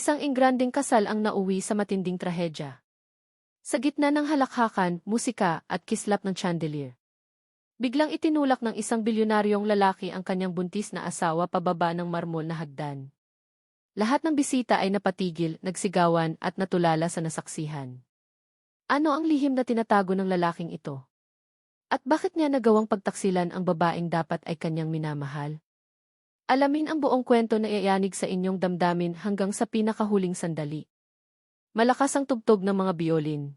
Isang ingranding kasal ang nauwi sa matinding trahedya. Sa gitna ng halakhakan, musika, at kislap ng chandelier. Biglang itinulak ng isang bilyonaryong lalaki ang kanyang buntis na asawa pababa ng marmol na hagdan. Lahat ng bisita ay napatigil, nagsigawan at natulala sa nasaksihan. Ano ang lihim na tinatago ng lalaking ito? At bakit niya nagawang pagtaksilan ang babaeng dapat ay kanyang minamahal? Alamin ang buong kwento na iayanig sa inyong damdamin hanggang sa pinakahuling sandali. Malakas ang tugtog ng mga biolin.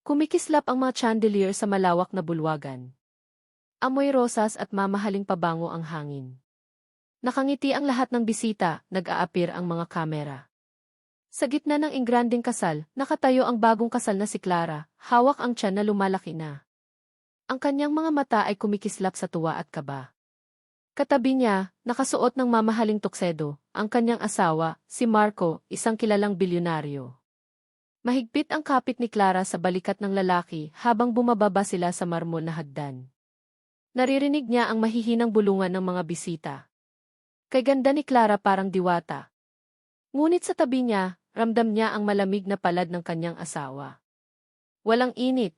Kumikislap ang mga chandelier sa malawak na bulwagan. Amoy rosas at mamahaling pabango ang hangin. Nakangiti ang lahat ng bisita, nag-aapir ang mga kamera. Sa gitna ng ingranding kasal, nakatayo ang bagong kasal na si Clara, hawak ang tiyan na lumalaki na. Ang kanyang mga mata ay kumikislap sa tuwa at kaba. Katabi niya, nakasuot ng mamahaling tuksedo, ang kanyang asawa, si Marco, isang kilalang bilyonaryo. Mahigpit ang kapit ni Clara sa balikat ng lalaki habang bumababa sila sa marmol na hagdan. Naririnig niya ang mahihinang bulungan ng mga bisita. Kay ganda ni Clara parang diwata. Ngunit sa tabi niya, ramdam niya ang malamig na palad ng kanyang asawa. Walang init.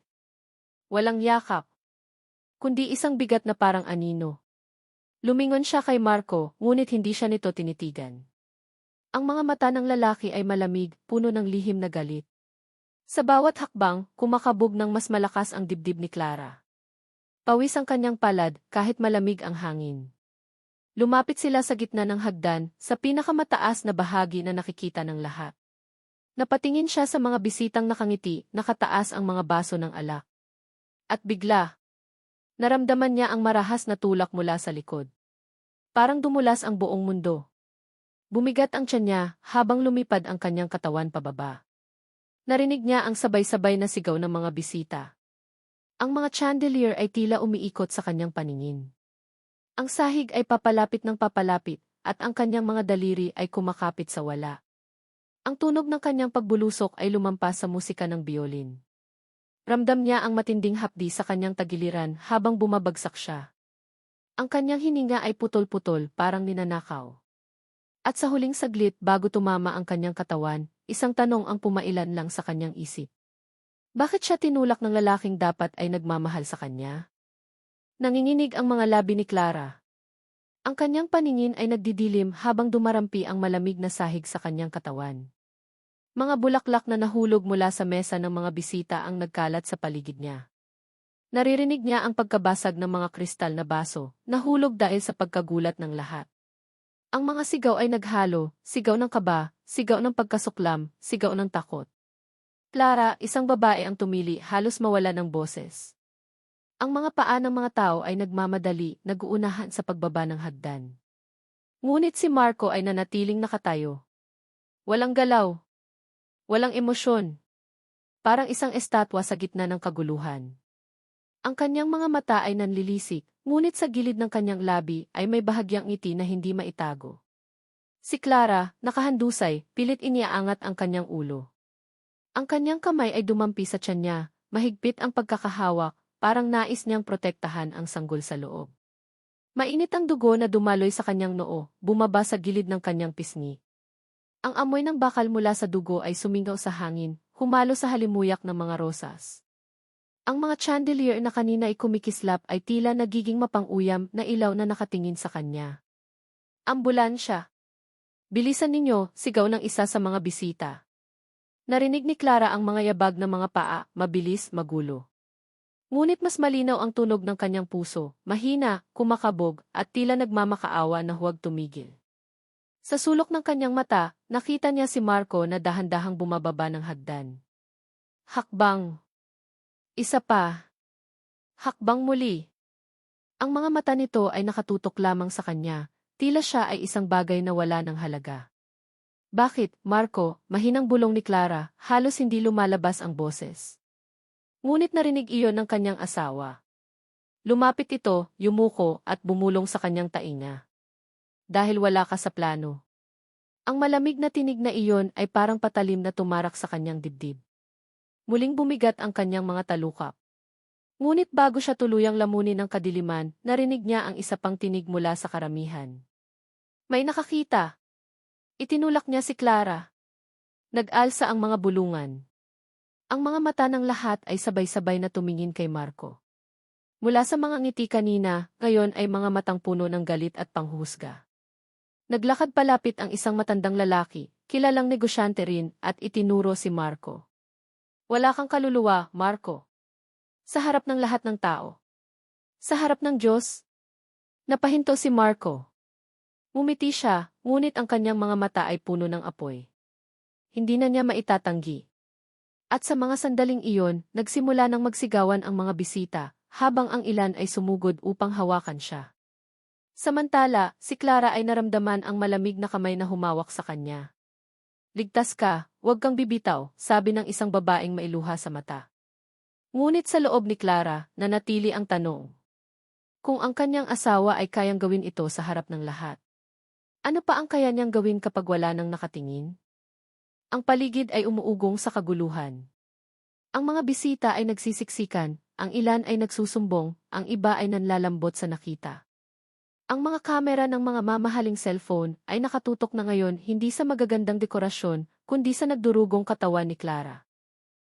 Walang yakap. Kundi isang bigat na parang anino. Lumingon siya kay Marco, ngunit hindi siya nito tinitigan. Ang mga mata ng lalaki ay malamig, puno ng lihim na galit. Sa bawat hakbang, kumakabog ng mas malakas ang dibdib ni Clara. Pawis ang kanyang palad, kahit malamig ang hangin. Lumapit sila sa gitna ng hagdan, sa pinakamataas na bahagi na nakikita ng lahat. Napatingin siya sa mga bisitang nakangiti, nakataas ang mga baso ng alak. At bigla, Naramdaman niya ang marahas na tulak mula sa likod. Parang dumulas ang buong mundo. Bumigat ang tiyan niya habang lumipad ang kanyang katawan pababa. Narinig niya ang sabay-sabay na sigaw ng mga bisita. Ang mga chandelier ay tila umiikot sa kanyang paningin. Ang sahig ay papalapit ng papalapit at ang kanyang mga daliri ay kumakapit sa wala. Ang tunog ng kanyang pagbulusok ay lumampas sa musika ng biolin. Ramdam niya ang matinding hapdi sa kanyang tagiliran habang bumabagsak siya. Ang kanyang hininga ay putol-putol parang ninanakaw. At sa huling saglit bago tumama ang kanyang katawan, isang tanong ang pumailan lang sa kanyang isip. Bakit siya tinulak ng lalaking dapat ay nagmamahal sa kanya? Nanginginig ang mga labi ni Clara. Ang kanyang paningin ay nagdidilim habang dumarampi ang malamig na sahig sa kanyang katawan. Mga bulaklak na nahulog mula sa mesa ng mga bisita ang nagkalat sa paligid niya. Naririnig niya ang pagkabasag ng mga kristal na baso, nahulog dahil sa pagkagulat ng lahat. Ang mga sigaw ay naghalo, sigaw ng kaba, sigaw ng pagkasuklam, sigaw ng takot. Clara, isang babae ang tumili, halos mawala ng boses. Ang mga paa ng mga tao ay nagmamadali, naguunahan sa pagbaba ng hagdan. Ngunit si Marco ay nanatiling nakatayo. Walang galaw, Walang emosyon. Parang isang estatwa sa gitna ng kaguluhan. Ang kanyang mga mata ay nanlilisik, ngunit sa gilid ng kanyang labi ay may bahagyang ngiti na hindi maitago. Si Clara, nakahandusay, pilit iniaangat ang kanyang ulo. Ang kanyang kamay ay dumampi sa tiyan niya, mahigpit ang pagkakahawak, parang nais niyang protektahan ang sanggol sa loob. Mainit ang dugo na dumaloy sa kanyang noo, bumaba sa gilid ng kanyang pisngi. Ang amoy ng bakal mula sa dugo ay sumingaw sa hangin, humalo sa halimuyak ng mga rosas. Ang mga chandelier na kanina ay kumikislap ay tila nagiging mapanguyam na ilaw na nakatingin sa kanya. Ambulansya. Bilisan ninyo, sigaw ng isa sa mga bisita. Narinig ni Clara ang mga yabag ng mga paa, mabilis, magulo. Ngunit mas malinaw ang tunog ng kanyang puso, mahina, kumakabog, at tila nagmamakaawa na huwag tumigil. Sa sulok ng kanyang mata, nakita niya si Marco na dahan-dahang bumababa ng hagdan. Hakbang. Isa pa. Hakbang muli. Ang mga mata nito ay nakatutok lamang sa kanya, tila siya ay isang bagay na wala ng halaga. Bakit, Marco, mahinang bulong ni Clara, halos hindi lumalabas ang boses. Ngunit narinig iyon ng kanyang asawa. Lumapit ito, yumuko, at bumulong sa kanyang tainga dahil wala ka sa plano. Ang malamig na tinig na iyon ay parang patalim na tumarak sa kanyang dibdib. Muling bumigat ang kanyang mga talukap. Ngunit bago siya tuluyang lamunin ng kadiliman, narinig niya ang isa pang tinig mula sa karamihan. May nakakita. Itinulak niya si Clara. Nag-alsa ang mga bulungan. Ang mga mata ng lahat ay sabay-sabay na tumingin kay Marco. Mula sa mga ngiti kanina, ngayon ay mga matang puno ng galit at panghusga. Naglakad palapit ang isang matandang lalaki, kilalang negosyante rin, at itinuro si Marco. Wala kang kaluluwa, Marco. Sa harap ng lahat ng tao. Sa harap ng Diyos. Napahinto si Marco. Mumiti siya, ngunit ang kanyang mga mata ay puno ng apoy. Hindi na niya maitatanggi. At sa mga sandaling iyon, nagsimula ng magsigawan ang mga bisita, habang ang ilan ay sumugod upang hawakan siya. Samantala, si Clara ay naramdaman ang malamig na kamay na humawak sa kanya. Ligtas ka, huwag kang bibitaw, sabi ng isang babaeng mailuha sa mata. Ngunit sa loob ni Clara, nanatili ang tanong. Kung ang kanyang asawa ay kayang gawin ito sa harap ng lahat. Ano pa ang kaya niyang gawin kapag wala nang nakatingin? Ang paligid ay umuugong sa kaguluhan. Ang mga bisita ay nagsisiksikan, ang ilan ay nagsusumbong, ang iba ay nanlalambot sa nakita. Ang mga kamera ng mga mamahaling cellphone ay nakatutok na ngayon hindi sa magagandang dekorasyon, kundi sa nagdurugong katawan ni Clara.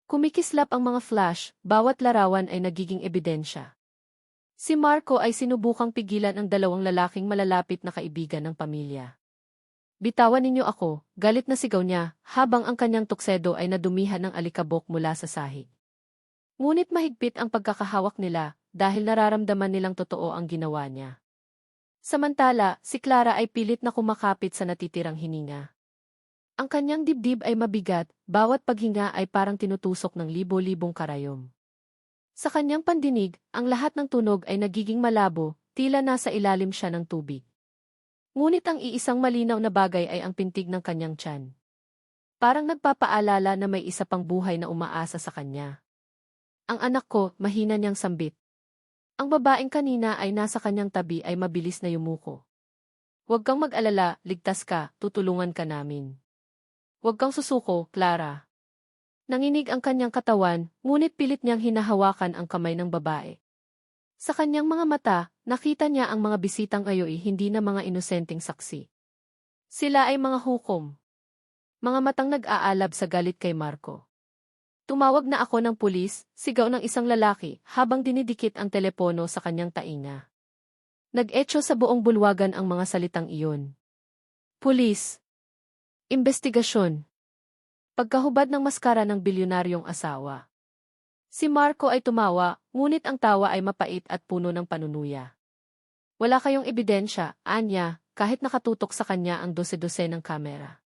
Kumikislap ang mga flash, bawat larawan ay nagiging ebidensya. Si Marco ay sinubukang pigilan ang dalawang lalaking malalapit na kaibigan ng pamilya. Bitawan ninyo ako, galit na sigaw niya, habang ang kanyang tuksedo ay nadumihan ng alikabok mula sa sahig. Ngunit mahigpit ang pagkakahawak nila, dahil nararamdaman nilang totoo ang ginawa niya. Samantala, si Clara ay pilit na kumakapit sa natitirang hininga. Ang kanyang dibdib ay mabigat, bawat paghinga ay parang tinutusok ng libo-libong karayom. Sa kanyang pandinig, ang lahat ng tunog ay nagiging malabo, tila nasa ilalim siya ng tubig. Ngunit ang iisang malinaw na bagay ay ang pintig ng kanyang tiyan. Parang nagpapaalala na may isa pang buhay na umaasa sa kanya. Ang anak ko, mahina niyang sambit. Ang babaeng kanina ay nasa kanyang tabi ay mabilis na yumuko. Huwag kang mag-alala, ligtas ka, tutulungan ka namin. Huwag kang susuko, Clara. Nanginig ang kanyang katawan, ngunit pilit niyang hinahawakan ang kamay ng babae. Sa kanyang mga mata, nakita niya ang mga bisitang ayoy hindi na mga inosenteng saksi. Sila ay mga hukom. Mga matang nag-aalab sa galit kay Marco. Tumawag na ako ng pulis, sigaw ng isang lalaki, habang dinidikit ang telepono sa kanyang tainga. Nag-etso sa buong bulwagan ang mga salitang iyon. Pulis, Investigasyon Pagkahubad ng maskara ng bilyonaryong asawa. Si Marco ay tumawa, ngunit ang tawa ay mapait at puno ng panunuya. Wala kayong ebidensya, anya, kahit nakatutok sa kanya ang dose-dose ng kamera.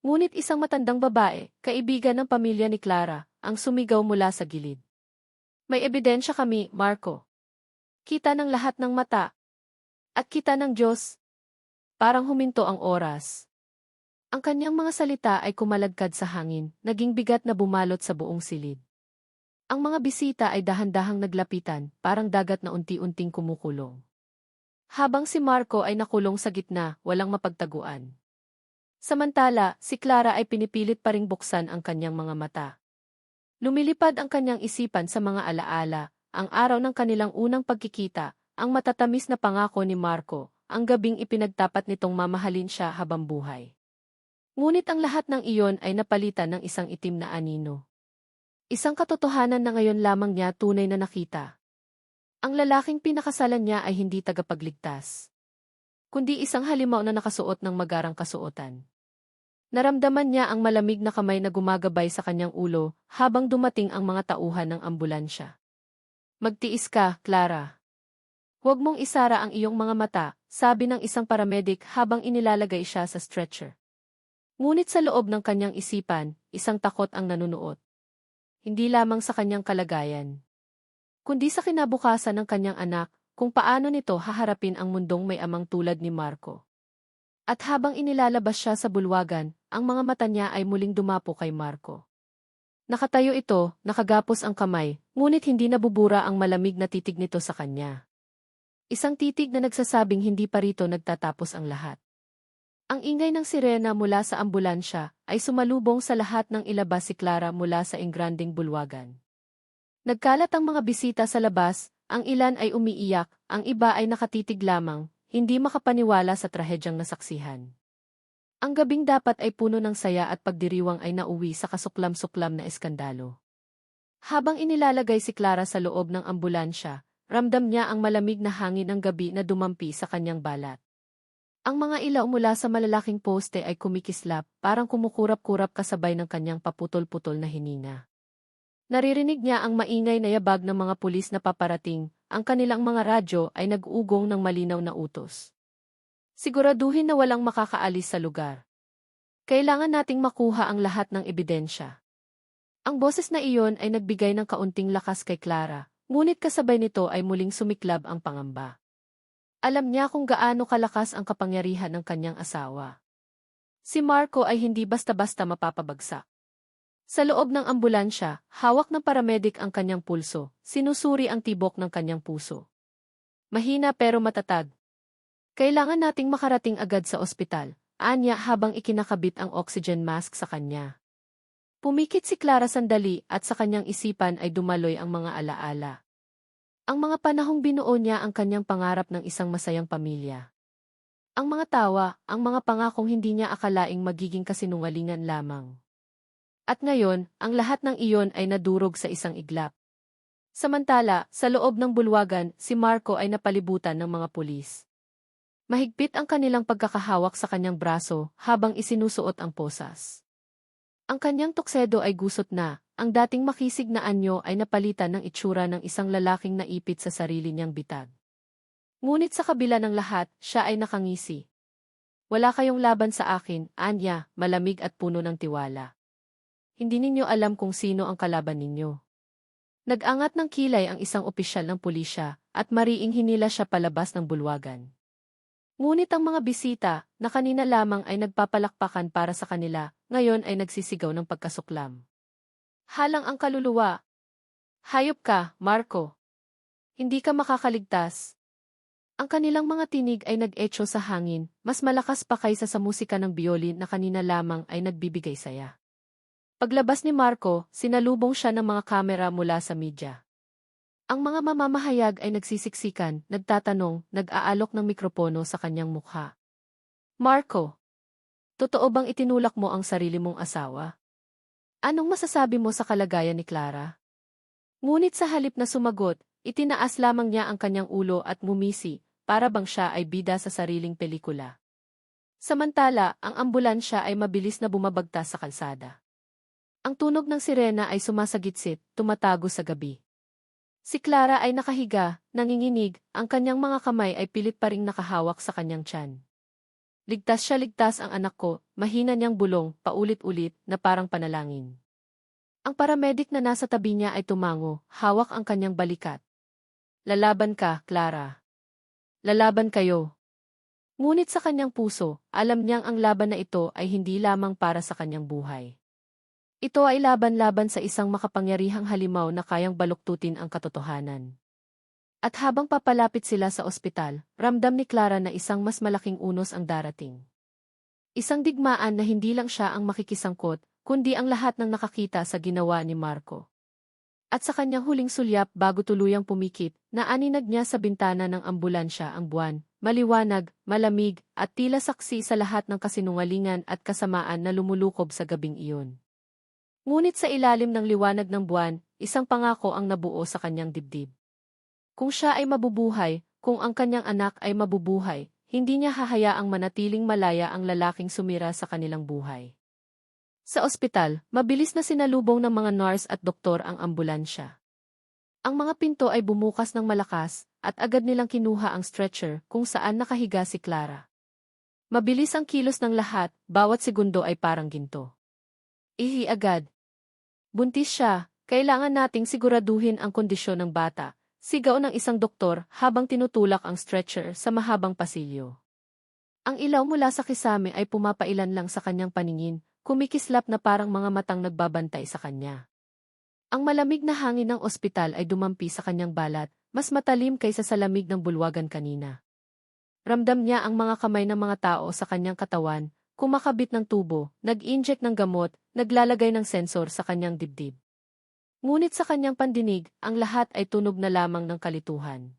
Ngunit isang matandang babae, kaibigan ng pamilya ni Clara, ang sumigaw mula sa gilid. May ebidensya kami, Marco. Kita ng lahat ng mata. At kita ng Diyos. Parang huminto ang oras. Ang kanyang mga salita ay kumalagkad sa hangin, naging bigat na bumalot sa buong silid. Ang mga bisita ay dahan-dahang naglapitan, parang dagat na unti-unting kumukulong. Habang si Marco ay nakulong sa gitna, walang mapagtaguan. Samantala, si Clara ay pinipilit pa ring buksan ang kanyang mga mata. Lumilipad ang kanyang isipan sa mga alaala, ang araw ng kanilang unang pagkikita, ang matatamis na pangako ni Marco, ang gabing ipinagtapat nitong mamahalin siya habang buhay. Ngunit ang lahat ng iyon ay napalitan ng isang itim na anino. Isang katotohanan na ngayon lamang niya tunay na nakita. Ang lalaking pinakasalan niya ay hindi tagapagligtas. Kundi isang halimaw na nakasuot ng magarang kasuotan. Naramdaman niya ang malamig na kamay na gumagabay sa kanyang ulo habang dumating ang mga tauhan ng ambulansya. Magtiis ka, Clara. Huwag mong isara ang iyong mga mata, sabi ng isang paramedic habang inilalagay siya sa stretcher. Ngunit sa loob ng kanyang isipan, isang takot ang nanunuot. Hindi lamang sa kanyang kalagayan, kundi sa kinabukasan ng kanyang anak, kung paano nito haharapin ang mundong may amang tulad ni Marco. At habang inilalabas siya sa bulwagan, ang mga mata niya ay muling dumapo kay Marco. Nakatayo ito, nakagapos ang kamay, ngunit hindi nabubura ang malamig na titig nito sa kanya. Isang titig na nagsasabing hindi pa rito nagtatapos ang lahat. Ang ingay ng sirena mula sa ambulansya ay sumalubong sa lahat ng ilabas si Clara mula sa ingranding bulwagan. Nagkalat ang mga bisita sa labas, ang ilan ay umiiyak, ang iba ay nakatitig lamang, hindi makapaniwala sa trahedyang nasaksihan. Ang gabing dapat ay puno ng saya at pagdiriwang ay nauwi sa kasuklam-suklam na eskandalo. Habang inilalagay si Clara sa loob ng ambulansya, ramdam niya ang malamig na hangin ng gabi na dumampi sa kanyang balat. Ang mga ilaw mula sa malalaking poste ay kumikislap, parang kumukurap-kurap kasabay ng kanyang paputol-putol na hininga. Naririnig niya ang maingay na yabag ng mga pulis na paparating, ang kanilang mga radyo ay nag-ugong ng malinaw na utos. Siguraduhin na walang makakaalis sa lugar. Kailangan nating makuha ang lahat ng ebidensya. Ang boses na iyon ay nagbigay ng kaunting lakas kay Clara, ngunit kasabay nito ay muling sumiklab ang pangamba. Alam niya kung gaano kalakas ang kapangyarihan ng kanyang asawa. Si Marco ay hindi basta-basta mapapabagsak. Sa loob ng ambulansya, hawak ng paramedik ang kanyang pulso, sinusuri ang tibok ng kanyang puso. Mahina pero matatag. Kailangan nating makarating agad sa ospital, anya habang ikinakabit ang oxygen mask sa kanya. Pumikit si Clara sandali at sa kanyang isipan ay dumaloy ang mga alaala. Ang mga panahong binuo niya ang kanyang pangarap ng isang masayang pamilya. Ang mga tawa, ang mga pangakong hindi niya akalaing magiging kasinungalingan lamang. At ngayon, ang lahat ng iyon ay nadurog sa isang iglap. Samantala, sa loob ng bulwagan, si Marco ay napalibutan ng mga pulis. Mahigpit ang kanilang pagkakahawak sa kanyang braso habang isinusuot ang posas. Ang kanyang tuksedo ay gusot na, ang dating makisig na anyo ay napalitan ng itsura ng isang lalaking naipit sa sarili niyang bitag. Ngunit sa kabila ng lahat, siya ay nakangisi. Wala kayong laban sa akin, Anya, malamig at puno ng tiwala. Hindi ninyo alam kung sino ang kalaban ninyo. Nag-angat ng kilay ang isang opisyal ng pulisya, at mariing hinila siya palabas ng bulwagan. Ngunit ang mga bisita, na kanina lamang ay nagpapalakpakan para sa kanila, ngayon ay nagsisigaw ng pagkasuklam. Halang ang kaluluwa. Hayop ka, Marco. Hindi ka makakaligtas. Ang kanilang mga tinig ay nag-echo sa hangin, mas malakas pa kaysa sa musika ng biolin na kanina lamang ay nagbibigay saya. Paglabas ni Marco, sinalubong siya ng mga kamera mula sa media. Ang mga mamamahayag ay nagsisiksikan, nagtatanong, nag-aalok ng mikropono sa kanyang mukha. Marco, totoo bang itinulak mo ang sarili mong asawa? Anong masasabi mo sa kalagayan ni Clara? Ngunit sa halip na sumagot, itinaas lamang niya ang kanyang ulo at mumisi, para bang siya ay bida sa sariling pelikula. Samantala, ang ambulansya ay mabilis na bumabagtas sa kalsada. Ang tunog ng sirena ay sumasagitsit, tumatago sa gabi. Si Clara ay nakahiga, nanginginig, ang kanyang mga kamay ay pilit pa ring nakahawak sa kanyang tiyan. Ligtas siya ligtas ang anak ko, mahina niyang bulong, paulit-ulit, na parang panalangin. Ang paramedik na nasa tabi niya ay tumango, hawak ang kanyang balikat. Lalaban ka, Clara. Lalaban kayo. Ngunit sa kanyang puso, alam niyang ang laban na ito ay hindi lamang para sa kanyang buhay. Ito ay laban-laban sa isang makapangyarihang halimaw na kayang baluktutin ang katotohanan. At habang papalapit sila sa ospital, ramdam ni Clara na isang mas malaking unos ang darating. Isang digmaan na hindi lang siya ang makikisangkot, kundi ang lahat ng nakakita sa ginawa ni Marco. At sa kanyang huling sulyap bago tuluyang pumikit, naaninag niya sa bintana ng ambulansya ang buwan, maliwanag, malamig, at tila saksi sa lahat ng kasinungalingan at kasamaan na lumulukob sa gabing iyon. Ngunit sa ilalim ng liwanag ng buwan, isang pangako ang nabuo sa kanyang dibdib. Kung siya ay mabubuhay, kung ang kanyang anak ay mabubuhay, hindi niya hahayaang manatiling malaya ang lalaking sumira sa kanilang buhay. Sa ospital, mabilis na sinalubong ng mga nurse at doktor ang ambulansya. Ang mga pinto ay bumukas ng malakas, at agad nilang kinuha ang stretcher kung saan nakahiga si Clara. Mabilis ang kilos ng lahat, bawat segundo ay parang ginto. Ihi agad. Buntis siya, kailangan nating siguraduhin ang kondisyon ng bata, Sigaw ng isang doktor habang tinutulak ang stretcher sa mahabang pasilyo. Ang ilaw mula sa kisame ay pumapailan lang sa kanyang paningin, kumikislap na parang mga matang nagbabantay sa kanya. Ang malamig na hangin ng ospital ay dumampi sa kanyang balat, mas matalim kaysa sa lamig ng bulwagan kanina. Ramdam niya ang mga kamay ng mga tao sa kanyang katawan, kumakabit ng tubo, nag-inject ng gamot, naglalagay ng sensor sa kanyang dibdib. Ngunit sa kanyang pandinig, ang lahat ay tunog na lamang ng kalituhan.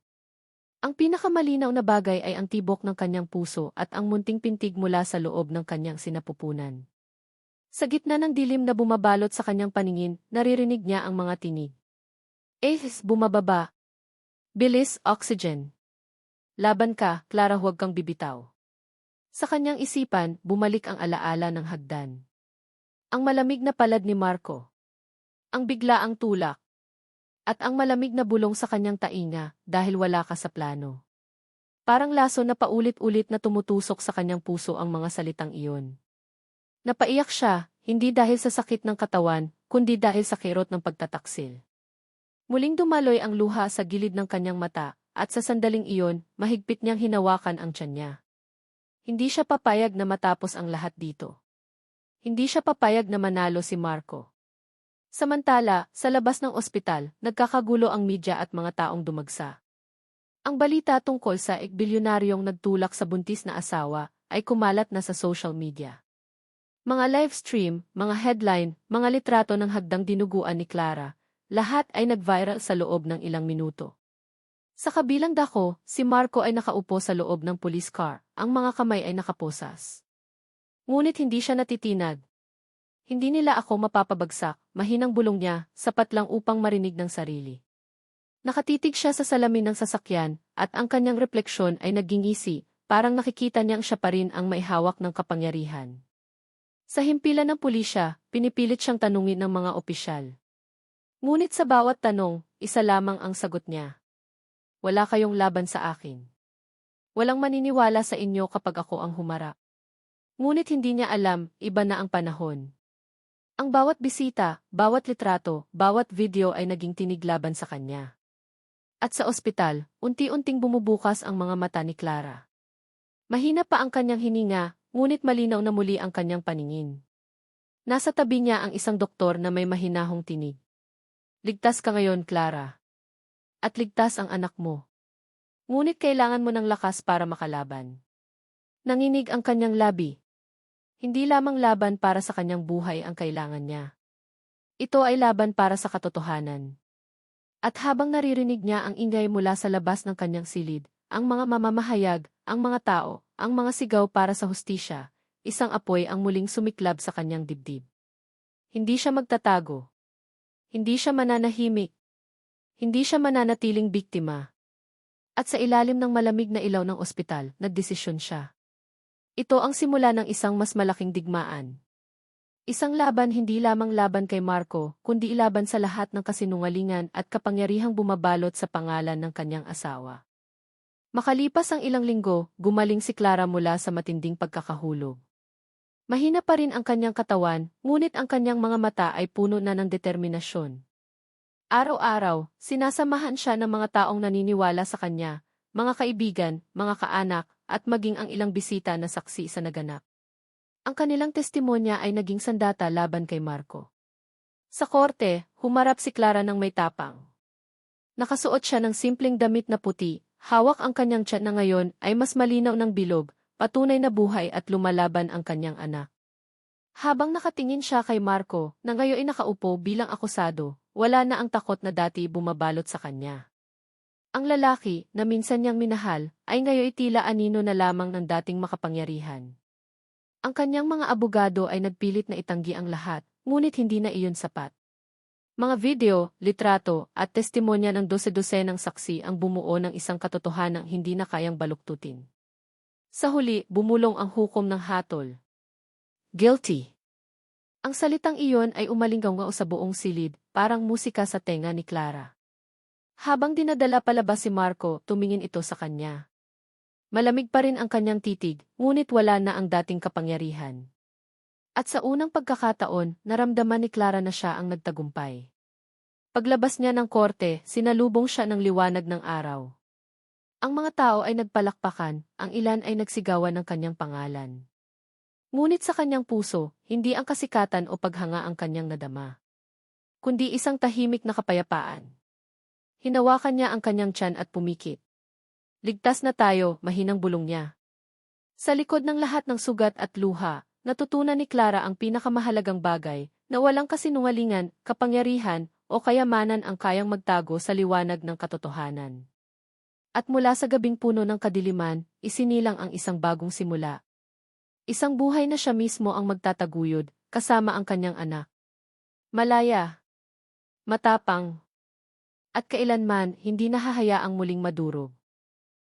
Ang pinakamalinaw na bagay ay ang tibok ng kanyang puso at ang munting pintig mula sa loob ng kanyang sinapupunan. Sa gitna ng dilim na bumabalot sa kanyang paningin, naririnig niya ang mga tinig. Eh, bumababa. Bilis, oxygen. Laban ka, Clara huwag kang bibitaw. Sa kanyang isipan, bumalik ang alaala ng hagdan. Ang malamig na palad ni Marco. Ang biglaang tulak. At ang malamig na bulong sa kanyang tainga dahil wala ka sa plano. Parang laso na paulit-ulit na tumutusok sa kanyang puso ang mga salitang iyon. Napaiyak siya, hindi dahil sa sakit ng katawan, kundi dahil sa kirot ng pagtataksil. Muling dumaloy ang luha sa gilid ng kanyang mata, at sa sandaling iyon, mahigpit niyang hinawakan ang tiyan niya. Hindi siya papayag na matapos ang lahat dito. Hindi siya papayag na manalo si Marco. Samantala, sa labas ng ospital, nagkakagulo ang media at mga taong dumagsa. Ang balita tungkol sa ekbilyonaryong nagtulak sa buntis na asawa ay kumalat na sa social media. Mga live stream, mga headline, mga litrato ng hagdang dinuguan ni Clara, lahat ay nag-viral sa loob ng ilang minuto. Sa kabilang dako, si Marco ay nakaupo sa loob ng police car, ang mga kamay ay nakaposas. Ngunit hindi siya natitinag, hindi nila ako mapapabagsak, mahinang bulong niya, sapat lang upang marinig ng sarili. Nakatitig siya sa salamin ng sasakyan, at ang kanyang refleksyon ay nagingisi, parang nakikita niyang siya pa rin ang may hawak ng kapangyarihan. Sa himpilan ng pulisya, pinipilit siyang tanungin ng mga opisyal. Ngunit sa bawat tanong, isa lamang ang sagot niya. Wala kayong laban sa akin. Walang maniniwala sa inyo kapag ako ang humarap. Ngunit hindi niya alam, iba na ang panahon. Ang bawat bisita, bawat litrato, bawat video ay naging tiniglaban sa kanya. At sa ospital, unti-unting bumubukas ang mga mata ni Clara. Mahina pa ang kanyang hininga, ngunit malinaw na muli ang kanyang paningin. Nasa tabi niya ang isang doktor na may mahinahong tinig. Ligtas ka ngayon, Clara. At ligtas ang anak mo. Ngunit kailangan mo ng lakas para makalaban. Nanginig ang kanyang labi, hindi lamang laban para sa kanyang buhay ang kailangan niya. Ito ay laban para sa katotohanan. At habang naririnig niya ang ingay mula sa labas ng kanyang silid, ang mga mamamahayag, ang mga tao, ang mga sigaw para sa hustisya, isang apoy ang muling sumiklab sa kanyang dibdib. Hindi siya magtatago. Hindi siya mananahimik. Hindi siya mananatiling biktima. At sa ilalim ng malamig na ilaw ng ospital, nagdesisyon siya. Ito ang simula ng isang mas malaking digmaan. Isang laban hindi lamang laban kay Marco, kundi ilaban sa lahat ng kasinungalingan at kapangyarihang bumabalot sa pangalan ng kanyang asawa. Makalipas ang ilang linggo, gumaling si Clara mula sa matinding pagkakahulog. Mahina pa rin ang kanyang katawan, ngunit ang kanyang mga mata ay puno na ng determinasyon. Araw-araw, sinasamahan siya ng mga taong naniniwala sa kanya, mga kaibigan, mga kaanak, at maging ang ilang bisita na saksi sa naganap. Ang kanilang testimonya ay naging sandata laban kay Marco. Sa korte, humarap si Clara ng may tapang. Nakasuot siya ng simpleng damit na puti, hawak ang kanyang tiyan na ngayon ay mas malinaw ng bilog, patunay na buhay at lumalaban ang kanyang anak. Habang nakatingin siya kay Marco, na ngayon ay nakaupo bilang akusado, wala na ang takot na dati bumabalot sa kanya. Ang lalaki, na minsan niyang minahal, ay ngayon tila anino na lamang ng dating makapangyarihan. Ang kanyang mga abogado ay nagpilit na itanggi ang lahat, ngunit hindi na iyon sapat. Mga video, litrato, at testimonya ng dose-dosenang saksi ang bumuo ng isang katotohanang hindi na kayang baluktutin. Sa huli, bumulong ang hukom ng hatol. Guilty. Ang salitang iyon ay umalinggaw sa buong silid, parang musika sa tenga ni Clara. Habang dinadala palabas si Marco, tumingin ito sa kanya. Malamig pa rin ang kanyang titig, ngunit wala na ang dating kapangyarihan. At sa unang pagkakataon, naramdaman ni Clara na siya ang nagtagumpay. Paglabas niya ng korte, sinalubong siya ng liwanag ng araw. Ang mga tao ay nagpalakpakan, ang ilan ay nagsigawan ng kanyang pangalan. Ngunit sa kanyang puso, hindi ang kasikatan o paghanga ang kanyang nadama. Kundi isang tahimik na kapayapaan. Hinawakan niya ang kanyang tiyan at pumikit. Ligtas na tayo, mahinang bulong niya. Sa likod ng lahat ng sugat at luha, natutunan ni Clara ang pinakamahalagang bagay, na walang kasinungalingan, kapangyarihan, o kayamanan ang kayang magtago sa liwanag ng katotohanan. At mula sa gabing puno ng kadiliman, isinilang ang isang bagong simula. Isang buhay na siya mismo ang magtataguyod, kasama ang kanyang anak. Malaya. Matapang. At kailanman, hindi nahahayaang muling madurog.